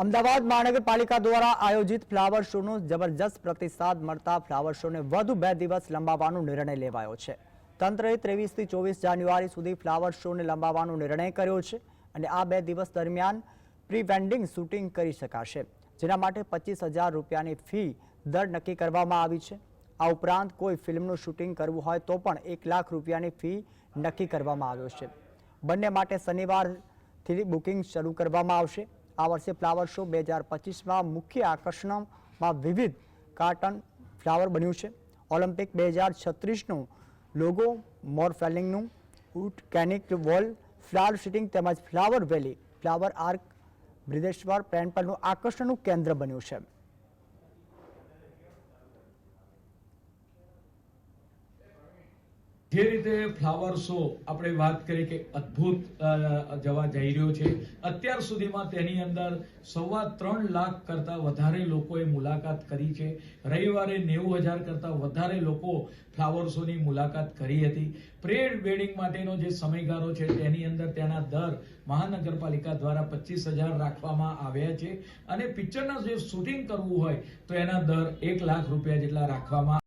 અમદાવાદ મહાનગરપાલિકા દ્વારા આયોજિત ફ્લાવર શોનો જબરજસ્ત પ્રતિસાદ મળતા ફ્લાવર શોને વધુ બે દિવસ લંબાવવાનો નિર્ણય લેવાયો છે. તંત્રએ ત્રેવીસથી ચોવીસ જાન્યુઆરી સુધી ફ્લાવર શોને લંબાવવાનો નિર્ણય કર્યો છે અને આ બે દિવસ દરમિયાન પ્રી વેન્ડિંગ શૂટિંગ કરી શકાશે, જેના માટે પચીસ હજાર રૂપિયાની ફી દર નક્કી કરવામાં આવી છે. આ ઉપરાંત કોઈ ફિલ્મનું શૂટિંગ કરવું હોય તો પણ એક લાખ રૂપિયાની ફી નક્કી કરવામાં આવ્યો છે. બંને માટે શનિવારથી બુકિંગ શરૂ કરવામાં આવશે. આ વર્ષે ફ્લાવર શો બે હજાર પચીસમાં મુખ્ય આકર્ષણમાં વિવિધ કાર્ટન ફ્લાવર બન્યું છે. ઓલિમ્પિક બે હજાર છત્રીસનું લોગો મોર ફેલિંગનું ઉટ કેનિક વોલ, ફ્લાવર સિટિંગ તેમજ ફ્લાવર વેલી, ફ્લાવર આર્ક બ્રિદેશ્વર પેન્પલનું આકર્ષણનું કેન્દ્ર બન્યું છે. જે રીતે ફ્લાવર શો આપણે વાત કરી કે અદ્ભુત જવા જઈ રહ્યો છે, અત્યાર સુધીમાં તેની અંદર સવા ત્રણ લાખ કરતા વધારે લોકોએ મુલાકાત કરી છે. રવિવારે નેવું હજાર કરતા વધારે લોકો ફ્લાવર શોની મુલાકાત કરી હતી. પ્રેડ વેડિંગ માટેનો જે સમયગાળો છે, તેની અંદર તેના દર મહાનગરપાલિકા દ્વારા પચીસ હજાર રાખવામાં આવ્યા છે. અને પિક્ચરના જે શૂટિંગ કરવું હોય, તો એના દર એક લાખ રૂપિયા જેટલા રાખવામાં